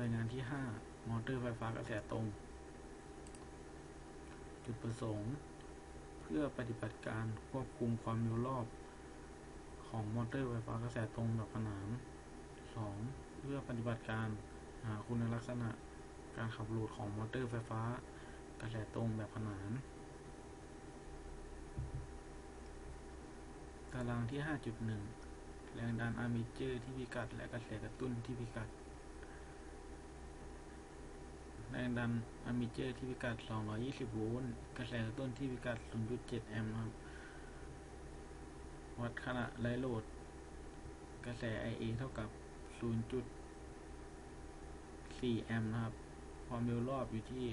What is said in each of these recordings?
รายงานที่ 5 มอเตอร์ไฟฟ้ากระแสตรง จุดประสงค์ เพื่อปฏิบัติการควบคุมความเร็วรอบของมอเตอร์ไฟฟ้ากระแสตรงแบบขนาน 2. เพื่อปฏิบัติการหาคุณลักษณะการขับโหลดของมอเตอร์ไฟฟ้ากระแสตรงแบบขนาน ตารางที่ 5.1 แรงดันอาร์เมเจอร์ที่พิกัดและกระแสกระตุ้นที่พิกัด รงดันอาร์เจอร์ที่พิกัด 220 โวลต์ กระแสกระตุ้นที่พิกัด 0.7 แอมป์ครับ วัดขณะไรโหลด กระแส IA เท่ากับ 0.4 แอมป์นะครับ ความเร็วรอบอยู่ที่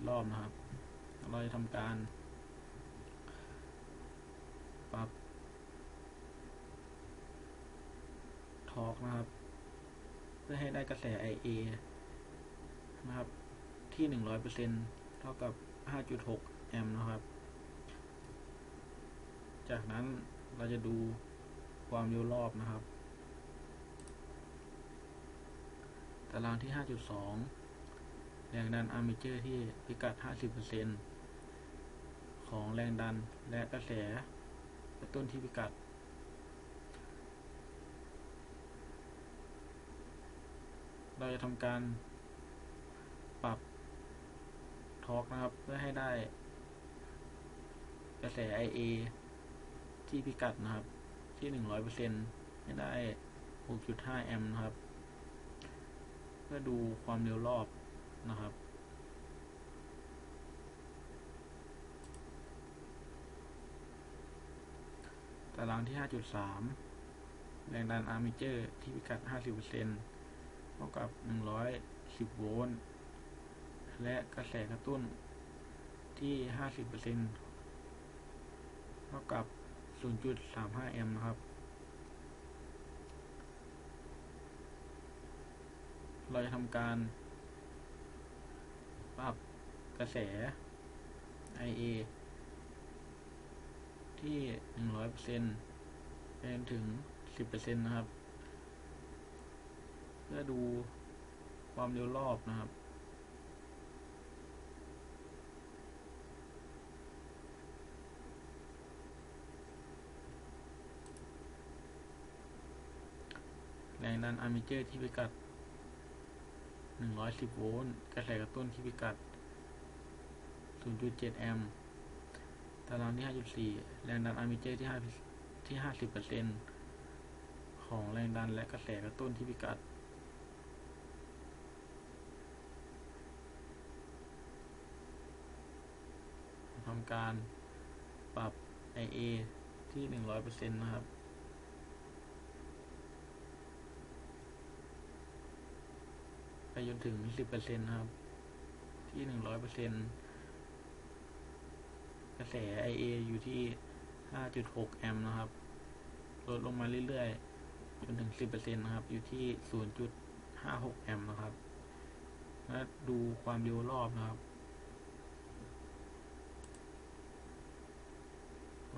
2,084 รอบนะครับ เราจะทำการ ปรับทอร์กนะครับ เพื่อให้ได้กระแส IA นะครับ ที่ 100%เท่ากับ 5.6 แอมป์นะครับ จากนั้นเราจะดูความเร็วรอบนะครับ ตารางที่ 5.2 แรงดันอาร์เมเจอร์ที่พิกัด 50%ของแรงดันและกระแสกระตุ้นที่พิกัด เราจะทำการปรับทอร์กนะครับ เพื่อให้ได้กระแส IA ที่พิกัดนะครับ ที่ 100%ให้ได้ 6.5 แอมป์นะครับ เพื่อดูความเร็วรอบนะครับตารางที่ 5.3 แรงดันอาร์เมเจอร์ที่พิกัด 50% เท่ากับ 110 โวลต์ และกระแสกระตุ้นที่ 50%เท่ากับ 0.35 แอมป์นะครับ เราจะทำการ ปรับกระแส IA ที่ 100%เป็นถึง 10%นะครับ พื่อดูความเร็วรอบนะครับ แรงดันอาร์เมเจอร์ที่พิกัด 110 โวลต์กระแสกระตุ้นที่พิกัด 0.7 แอมป์ตารางที่ 5.4 แรงดันอาร์เมเจอร์ที่ 5 ที่ 50%ของแรงดันและกระแสกระตุ้นที่พิกัดทำการปรับ IA ที่ 100%นะครับ ไปจนถึง 10%นะครับ ที่ 100%กระแส IA อยู่ที่ 5.6 แอมป์นะครับ ลดลงมาเรื่อยๆ จนถึง 10%นะครับ อยู่ที่ 0.56 แอมป์นะครับ และดูความเร็วรอบนะครับ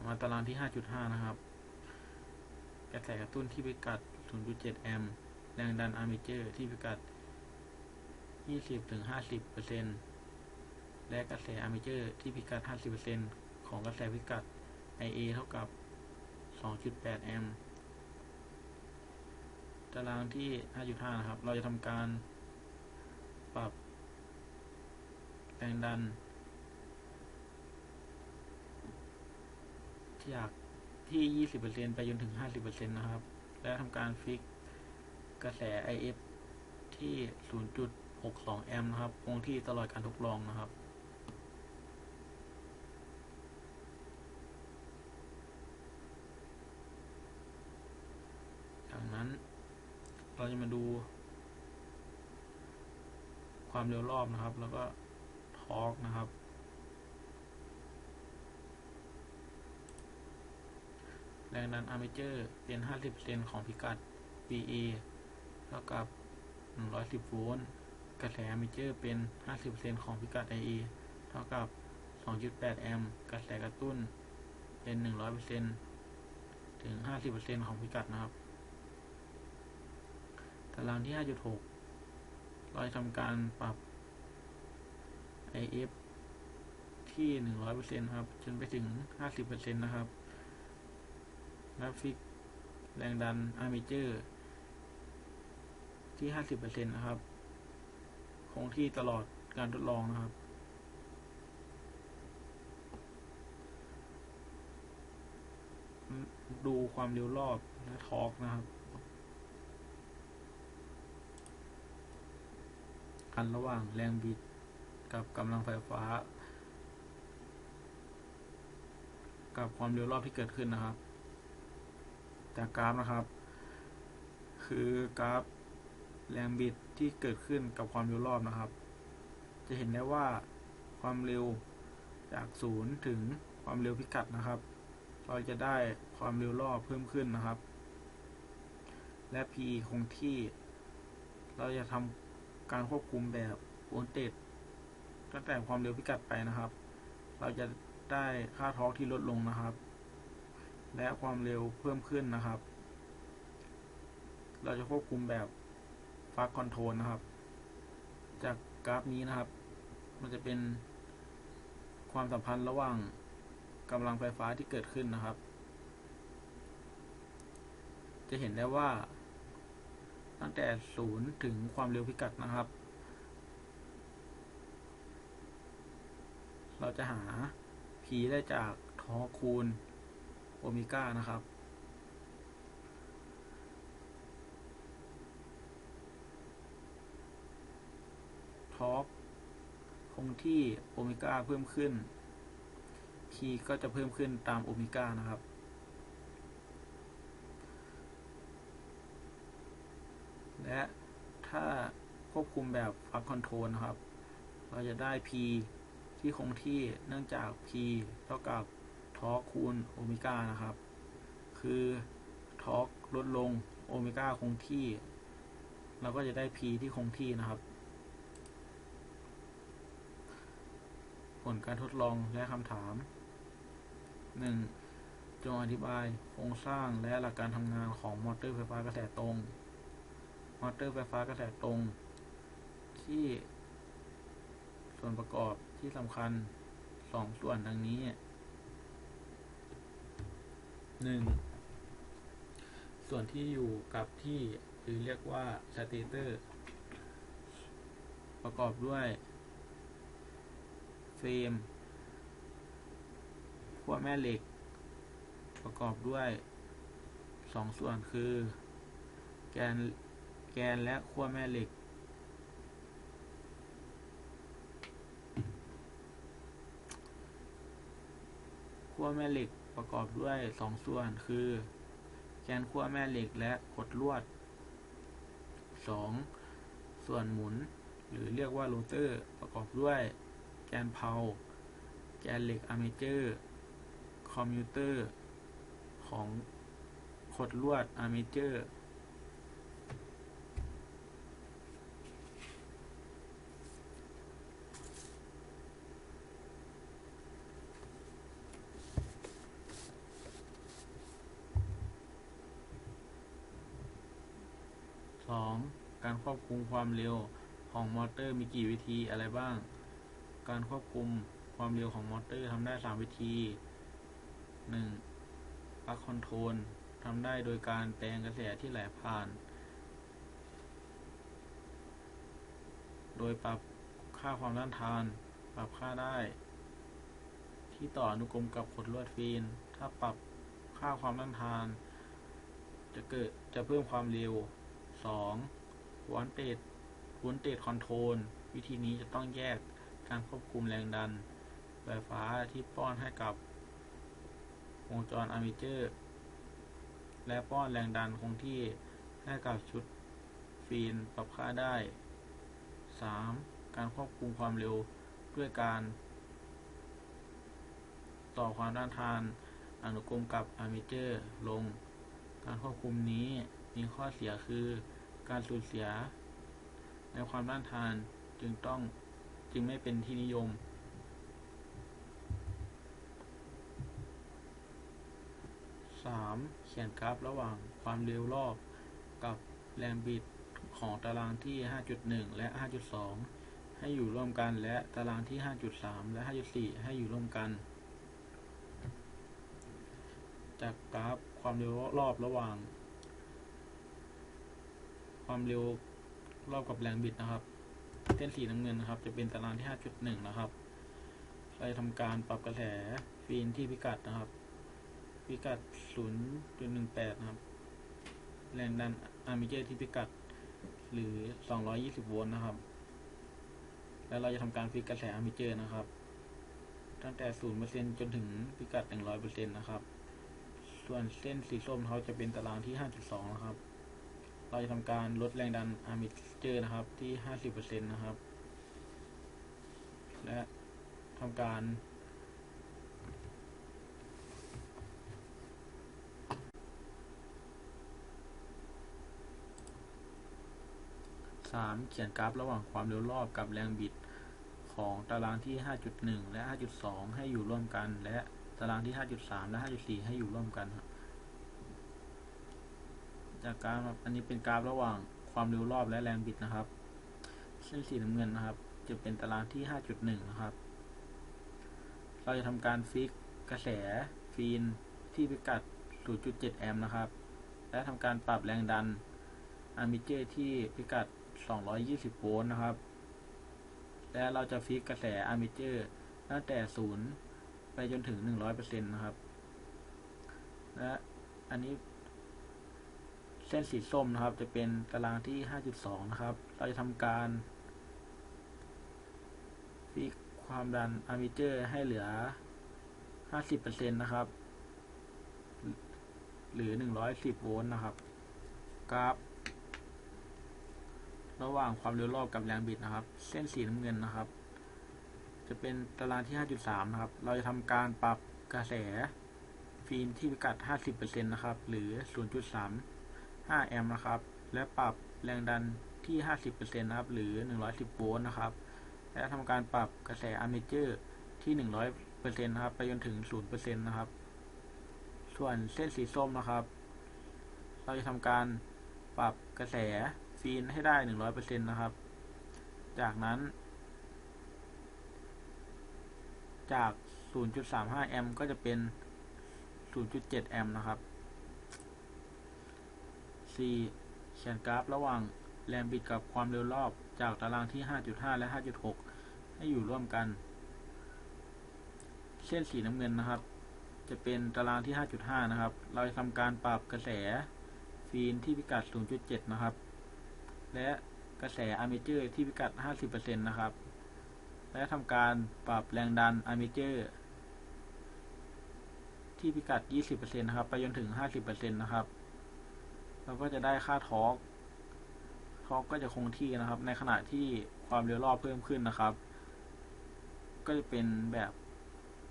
มาตารางที่ 5.5 นะครับ กระแสกระตุ้นที่พิกัด 0.7 แอมป์ แรงดันอาร์เมเจอร์ที่พิกัด 20-50%และกระแสอาร์เมเจอร์ที่พิกัด 50%ของกระแสพิกัด IA เท่ากับ 2.8 แอมป์ ตารางที่ 5.5 นะครับ เราจะทำการปรับแรงดัน จากที่ 20%ไปจนถึง 50%นะครับ และทำการฟิกกระแส IF ที่ 0.62 แอมป์นะครับ คงที่ตลอดการทดลองนะครับ จากนั้นเราจะมาดู ความเร็วรอบนะครับ แล้วก็ทอร์กนะครับ แรงดันอาร์เมเจอร์เป็น 50%ของพิกัด VA เท่ากับ 110 โวลต์ กระแสอาร์เมเจอร์เป็น 50%ของพิกัด IA เท่ากับ 2.8 แอมป์ กระแสกระตุ้นเป็น 100%ถึง 50%ของพิกัดนะครับ ตารางที่ 5.6 เราจะทำการปรับ IF ที่ 100%ครับ จนไปถึง 50%นะครับ กราฟิก แรงดันอาร์เมเจอร์ ที่ 50%นะครับ คงที่ตลอดการทดลองนะครับ ดูความเร็วรอบและทอร์กนะครับกันระหว่างแรงบิดกับกำลังไฟฟ้า กับความเร็วรอบที่เกิดขึ้นนะครับ จากกราฟนะครับ คือกราฟแรงบิดที่เกิดขึ้นกับความเร็วรอบนะครับ จะเห็นได้ว่าความเร็วจากศูนย์ถึงความเร็วพิกัดนะครับ เราจะได้ความเร็วรอบเพิ่มขึ้นนะครับ และ p คงที่ เราจะทำการควบคุมแบบโวลเตจตั้งแต่ความเร็วพิกัดไปนะครับ เราจะได้ค่าทอร์กที่ลดลงนะครับ และความเร็วเพิ่มขึ้นนะครับ เราจะควบคุมแบบฟักคอนโทรลนะครับ จากกราฟนี้นะครับ มันจะเป็นความสัมพันธ์ระหว่างกำลังไฟฟ้าที่เกิดขึ้นนะครับ จะเห็นได้ว่า ตั้งแต่ศูนย์ถึงความเร็วพิกัดนะครับ เราจะหา p ได้จากทอคูณ โอเมก้านะครับ ทอร์กคงที่โอเมก้าเพิ่มขึ้น p ก็จะเพิ่มขึ้นตามโอเมก้านะครับและถ้าควบคุมแบบฟังคอนโทรลนะครับ เราจะได้ p ที่คงที่เนื่องจาก p เท่ากับ ทอร์กคูณโอเมก้านะครับ คือทอร์กลดลงโอเมก้าคงที่ เราก็จะได้ p ที่คงที่นะครับ ผลการทดลองและคำถาม 1. จงอธิบายโครงสร้างและหลักการทำงานของมอเตอร์ไฟฟ้ากระแสตรง มอเตอร์ไฟฟ้ากระแสตรง ที่ส่วนประกอบที่สำคัญสองส่วนดังนี้ 1. ส่วนที่อยู่กับที่หรือเรียกว่าสเตเตอร์ ประกอบด้วยเฟรมขั้วแม่เหล็ก ประกอบด้วยสองส่วนคือ แกนแกนและขั้วแม่เหล็ก ขั้วแม่เหล็ก ประกอบด้วยสองส่วนคือ แกนขั้วแม่เหล็กและขดลวดสองส่วนหมุน หรือเรียกว่าโรเตอร์ประกอบด้วย แกนเพาแกนเหล็กอาร์เมเจอร์คอมพิวเตอร์ของขดลวดอาร์เมเจอร์ สองการ ความเร็วของมอเตอร์มีกี่วิธีอะไรบ้าง การควบคุมความเร็วของมอเตอร์ทำได้สามวิธีหนึ่งปลั๊กคอนโทรลทำได้โดยการแปลงกระแสที่ไหลผ่าน โดยปรับค่าความต้านทาน ปรับค่าได้ ที่ต่ออนุกรมกับขดลวดฟีน ถ้าปรับค่าความต้านทาน จะเกิดจะเพิ่มความเร็ว 2. วอลเตจวอลเตจคอนโทรลวิธีนี้จะต้องแยกการควบคุมแรงดันไฟฟ้าที่ป้อนให้กับวงจรอาร์เมเจอร์ และป้อนแรงดันคงที่ให้กับชุดฟีนปรับค่าได้ 3. การควบคุมความเร็วด้วยการ ต่อความต้านทานอนุกรมกับอาร์เมเจอร์ลง การควบคุมนี้มีข้อเสียคือ การสูญเสีย ในความต้านทานจึงต้องจึงไม่เป็นที่นิยม 3. เขียนกราฟระหว่างความเร็วรอบกับแรงบิดของตารางที่ 5.1 และ 5.2 ให้อยู่ร่วมกัน และตารางที่ 5.3 และ 5.4 ให้อยู่ร่วมกัน จากกราฟความเร็วรอบระหว่าง ความเร็วรอบกับแรงบิดนะครับ เส้นสีน้ำเงินนะครับ จะเป็นตารางที่ 5.1 นะครับเราจะทำการปรับกระแสฟีนที่พิกัดนะครับ พิกัด 0.18 นะครับ แรงดันอาร์มิเจอร์ที่พิกัดหรือ 220 โวลต์นะครับ แล้วเราจะทำการฟิกกระแสอาร์มิเจอร์นะครับ ตั้งแต่ 0%จนถึงพิกัด 100%นะครับ ส่วนเส้นสีส้มเขาจะเป็นตารางที่ 5.2 นะครับ เราจะทำการลดแรงดันอาร์มิเจอร์นะครับที่ 50%นะครับ และทำการสามเขียนกราฟระหว่างความเร็วรอบกับแรงบิดของตารางที่ 5.1 และ 5.2 ให้อยู่ร่วมกัน และตารางที่ 5.3 และ 5.4 ให้อยู่ร่วมกันครับ จากกราฟครับอันนี้เป็นกราฟระหว่างความเร็วรอบและแรงบิดนะครับ เส้นสีน้ำเงินนะครับ จะเป็นตารางที่ 5.1 นะครับ เราจะทำการฟิกกระแสฟีนที่พิกัด 0.7 แอมป์นะครับ และทำการปรับแรงดันอาร์มิเจอร์ที่พิกัด 220 โวลต์นะครับ และเราจะฟิกกระแสอาร์มิเจอร์ตั้งแต่ 0 ไปจนถึง 100%นะครับ และอันนี้ เส้นสีส้มนะครับ จะเป็นตารางที่ 5.2 นะครับ เราจะทำการฟิกความดันอาร์มิเจอร์ให้เหลือ 50%นะครับ หรือ 110 โวลต์นะครับ กราฟ ระหว่างความเร็วรอบกับแรงบิดนะครับ เส้นสีน้ำเงินนะครับ จะเป็นตารางที่ 5.3 นะครับ เราจะทำการปรับกระแสฟีนที่พิกัด 50%นะครับ หรือ 5 แอมป์นะครับ และปรับแรงดันที่ 50%นะครับ หรือ 110 โวลต์นะครับ และทำการปรับกระแสอาร์เมเจอร์ที่ 100%นะครับ ไปจนถึง 0%นะครับ ส่วนเส้นสีส้มนะครับ เราจะทำการปรับกระแสฟีนให้ได้ 100%นะครับ จากนั้น จาก 0.35 แอมป์ก็จะเป็น 0.7 แอมป์นะครับ C เขียนกราฟระหว่างแรงบิดกับความเร็วรอบจากตารางที่ 5.5 และ 5.6 ให้อยู่ร่วมกัน เส้นสีน้ำเงินนะครับ จะเป็นตารางที่ 5.5 นะครับ เราจะทำการปรับกระแสฟีนที่พิกัด 0.7 นะครับ และกระแสอาร์เมเจอร์ที่พิกัด 50%นะครับ และทำการปรับแรงดันอาร์เมเจอร์ที่พิกัด 20%นะครับ ไปจนถึง 50%นะครับ เราก็จะได้ค่าทอร์กทอร์กก็จะคงที่นะครับ ในขณะที่ความเร็วรอบเพิ่มขึ้นนะครับ ก็จะเป็นแบบ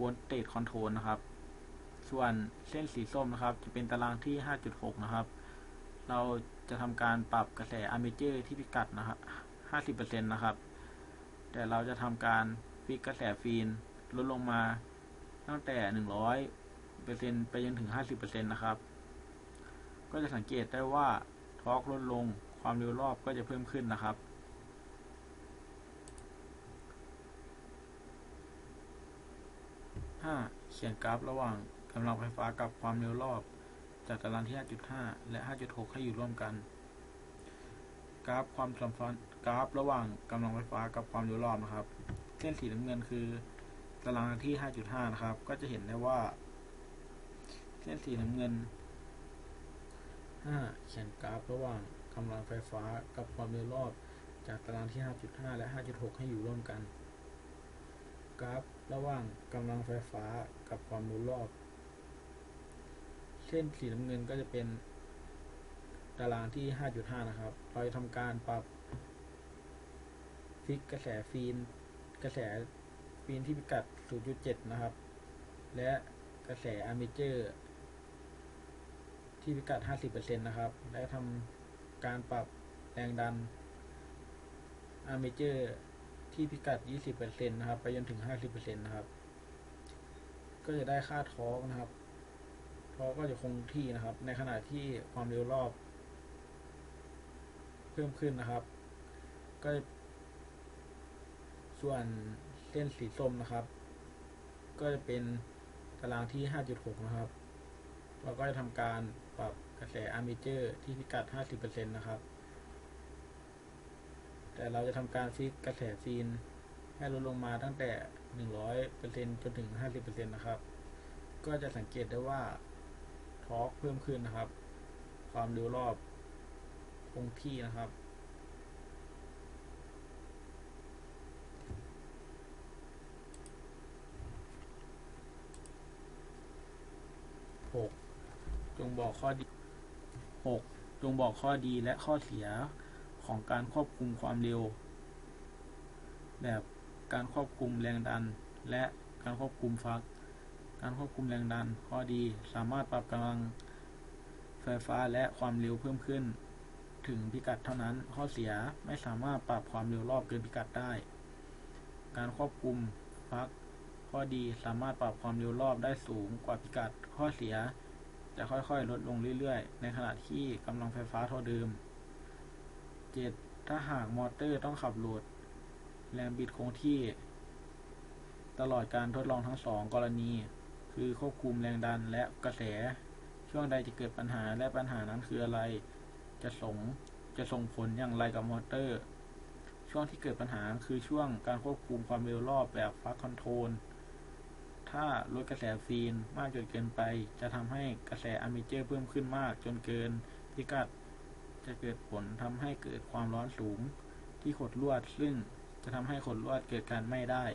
วอลเตจคอนโทรลนะครับ ส่วนเส้นสีส้มนะครับ จะเป็นตารางที่ 5.6 นะครับ เราจะทำการปรับกระแสอาร์เมเจอร์ที่พิกัดนะครับ 50%นะครับ แต่เราจะทำการฟิกกระแสฟีนลดลงมาตั้งแต่ 100%ไปจนถึง 50%นะครับ ก็จะสังเกตได้ว่าทอร์กลดลง ความเร็วรอบก็จะเพิ่มขึ้นนะครับ 5. เขียนกราฟระหว่างกำลังไฟฟ้ากับความเร็วรอบ จากตารางที่ 5.5 และ 5.6 ให้อยู่ร่วมกัน กราฟความสัมพันธ์กราฟระหว่างกำลังไฟฟ้ากับความเร็วรอบนะครับ เส้นสีน้ำเงินคือตารางที่ 5.5 นะครับ ก็จะเห็นได้ว่า เส้นสีน้ำเงิน 5. เขียนกราฟระหว่างกำลังไฟฟ้ากับความเร็วรอบจากตารางที่ 5.5 และ 5.6 ให้อยู่ร่วมกัน กราฟระหว่างกำลังไฟฟ้ากับความเร็วรอบ เส้นสีน้ำเงินก็จะเป็นตารางที่ 5.5 นะครับ เราจะทำการปรับฟิกกระแสฟีนกระแสฟีนที่พิกัด 0.7 นะครับ และกระแสอาร์เมเจอร์ ที่พิกัด 50%นะครับ และทำการปรับแรงดันอาร์เมเจอร์ที่พิกัด 20%นะครับ ไปจนถึง 50%นะครับ ก็จะได้ค่าทอร์กนะครับทอร์กก็จะคงที่นะครับ ในขณะที่ความเร็วรอบ เพิ่มขึ้นนะครับ ก็ส่วนเส้นสีส้มนะครับ ก็จะเป็นตารางที่ 5.6 นะครับ เราก็จะทำการ ปรับกระแสอาร์เมเจอร์ที่พิกัด 50%นะครับ แต่เราจะทำการฟิกกระแสฟีนให้ลดลงมาตั้งแต่ 100%จนถึง 50%นะครับ ก็จะสังเกตได้ว่าทอร์กเพิ่มขึ้นนะครับ ความเร็วรอบคงที่นะครับหก จงบอกข้อดีหกจงบอกข้อดีและข้อเสียของการควบคุมความเร็ว แบบการควบคุมแรงดัน และการควบคุมฟัก การควบคุมแรงดัน ข้อดีสามารถปรับกำลังไฟฟ้าและความเร็วเพิ่มขึ้น ถึงพิกัดเท่านั้น ข้อเสียไม่สามารถปรับความเร็วรอบเกินพิกัดได้ การควบคุมฟัก ข้อดีสามารถปรับความเร็วรอบได้สูงกว่าพิกัด ข้อเสีย จะค่อยๆ ลดลงเรื่อยๆ ในขณะที่กำลังไฟฟ้าเท่าเดิม 7. ถ้าหากมอเตอร์ต้องขับโหลด แรงบิดคงที่ ตลอดการทดลองทั้งสองกรณี คือควบคุมแรงดันและกระแส ช่วงใดจะเกิดปัญหาและปัญหานั้นคืออะไร จะส่งจะส่งผลอย่างไรกับมอเตอร์ ช่วงที่เกิดปัญหาคือช่วงการควบคุมความเร็วรอบแบบฟักคอนโทรล ถ้าลดกระแสซีนมากจนเกินไป จะทำให้กระแสอะมิเจอร์เพิ่มขึ้นมากจนเกินพิกัด จะเกิดผลทำให้เกิดความร้อนสูงที่ขดลวด ซึ่งจะทำให้ขดลวดเกิดการไหม้ได้